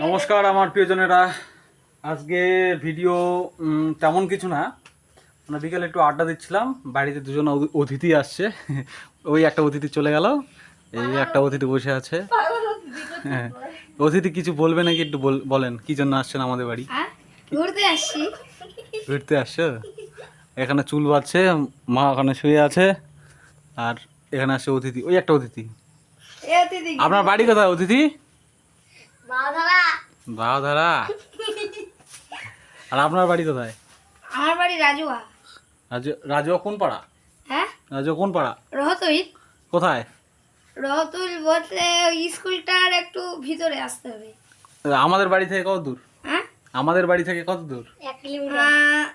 নমস্কার আমার প্রিয়জনেরা। আজকে ভিডিও তেমন কিছু না। মানে বিকেলে একটু আড্ডা দিচ্ছিলাম। বাড়িতে দুজন অতি- অতিথি আসছে। ওই একটা অতিথি চলে গেল। এই একটা অতিথি বসে আছে। হ্যাঁ। অতিথি কিছু বলবে নাকি একটু বল- বলেন কি জন্য আসছেন আমাদের বাড়ি? ঘুরতে আসছি। ঘুরতে আসছো? এখানে চুল বাঁধছে মা ওখানে শুয়ে আছে আর এখানে আসছে অতিথি। ওই একটা অতিথি। আপনার বাড়ি কোথায় অতিথি? বাধারা আর আপনার বাড়ি কোথায়? আমার বাড়ি রাজুয়া। রাজু রাজুয়া কোন পাড়া? হ্যাঁ? রাজুয়া কোন পাড়া? রহতুল কোথায়? রহতুল বলতে ওই স্কুলটার একটু ভিতরে আসতে হবে। আমাদের বাড়ি থেকে কত দূর? হ্যাঁ? আমাদের বাড়ি থেকে কত দূর? এক কিলোমিটার।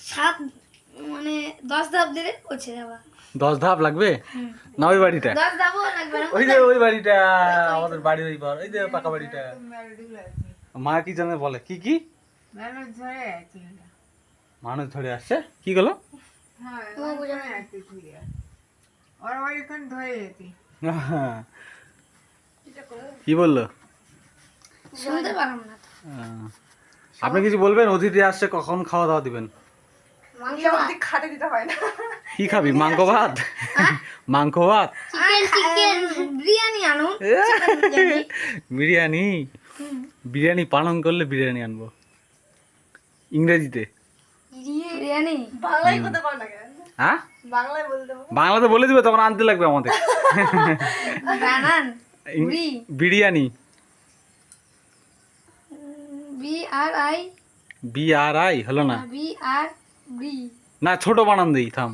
সাত মানে দশ ধাপ দিলে পৌঁছে যাবা দশ ধাপ লাগবে? না ওই বাড়িটা? দশ ধাপও লাগবে না ওই যে ওই বাড়িটা আমাদের বাড়ি ওই পার ওই যে পাকা বাড়িটা। মা কি জানে বলে? কি কি? মানুষ ধরে আসছে? কি গেল? কি বলল? শুনতে পারলাম না। আপনি কিছু বলবেন? অতিথি আসছে কখন খাওয়া দাওয়া দিবেন? মাংস কি খাবি? মাংস ভাত? মাংস ভাত? বিরিয়ানি আনুন বিরিয়ানি। বিরিয়ানি? পালন করলে বিরিয়ানি আনব। ইংরেজিতে। বিরিয়ানি? হ্যাঁ? বাংলাতে বলে দিবে তখন আনতে লাগবে আমাদের। বানান biryani. B R I. B R I হলো না। বি আর না ছোট বানান দেই থাম।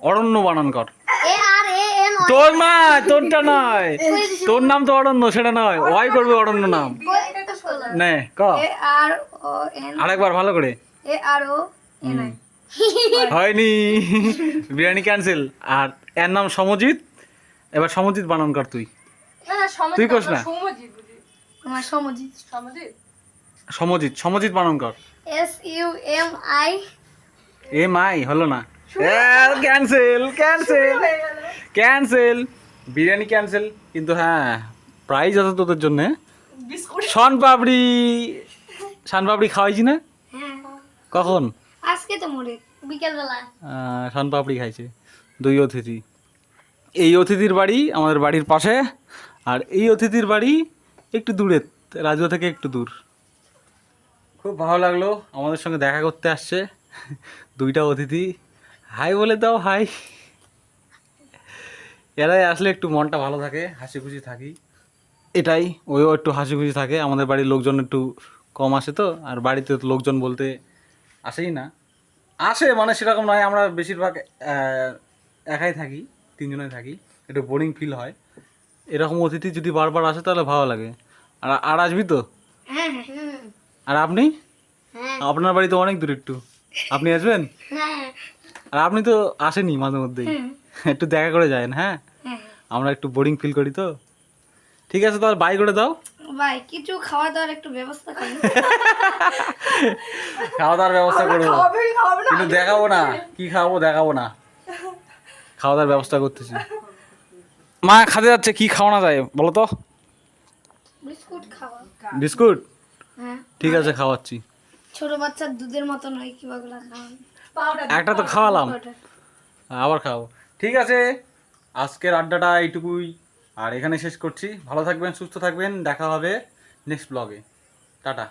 অরণ্য বানান কর। এ আর এ এন তোর নয় তোরটা নয়। তোর নাম তো অরণ্য সেটা নয়। ওয়াই করবে অরণ্য নাম। নে ক। আর ও আরেকবার ভালো করে। A R O N I. হয়নি। বিরিয়ানি ক্যান্সেল। আর এর নাম সমজিৎ। এবার সমজিৎ বানান কর তুই। তুই কস না। সমজিৎ? সমজিৎ সমজিৎ বানান কর। S U M I M I হলো না। Cancel cancel cancel biryani cancel কিন্তু হ্যাঁ প্রাইজ আছে তোদের জন্য। শন পাপড়ি শান পাপড়ি খাওয়াইছি না? হ্যাঁ। কখন? আজকে তো মোড়ে বিকেল বেলা আহ, শন পাপড়ি খাইছে দুই অতিথি। এই অতিথির বাড়ি আমাদের বাড়ির পাশে আর এই অতিথির বাড়ি একটু দূরে রাজুয়া থেকে একটু দূর। খুব ভালো লাগল আমাদের সঙ্গে দেখা করতে আসছে। দুইটা অতিথি। হাই বলে দাও হাই। এরাই আসলে একটু মনটা ভালো থাকে হাসি খুশি থাকি। এটাই ওইও একটু হাসি খুশি থাকে আমাদের বাড়ির লোকজন একটু কম আসে তো আর বাড়িতে লোকজন বলতে আসেই না। আসে মানে সেরকম নয় আমরা বেশিরভাগ একাই থাকি তিনজনে থাকি একটু বোরিং ফিল হয়। এরকম অতিথি যদি বারবার আসে তাহলে ভালো লাগে। আর আর আসবি তো? হ্যাঁ হ্যাঁ আর আপনি? হ্যাঁ। আপনার বাড়ি তো অনেক দূর একটু। আপনি আসবেন? হ্যাঁ। আর আপনি তো আসেনি মাঝে মধ্যেই। একটু দেখা করে যাবেন হ্যাঁ? হ্যাঁ। আমরা একটু বোরিং ফিল করি তো। ঠিক আছে তাহলে বাই করে দাও। ভাই কিছু খাওয়া দাওয়ার একটু ব্যবস্থা করি খাওয়া দাওয়ার ব্যবস্থা করব। কিন্তু দেখাবো না। কি খাওয়াবো দেখাবো না। খাওয়া দাওয়ার ব্যবস্থা করতেছি। মা খাতে যাচ্ছে কি খাওয়ানো যায় বলো তো? বিস্কুট খাওয়া। বিস্কুট? হ্যাঁ। ঠিক আছে খাওয়াচ্ছি। ছোট বাচ্চার দুধের মতো নয় কি বাগুলা খাওয়ান। একটা তো খাওয়ালাম। আবার খাওয়াবো ঠিক আছে আজকের আড্ডাটা এইটুকুই। আর এখানে শেষ করছি। ভালো থাকবেন সুস্থ থাকবেন। দেখা হবে নেক্সট ব্লগে টাটা।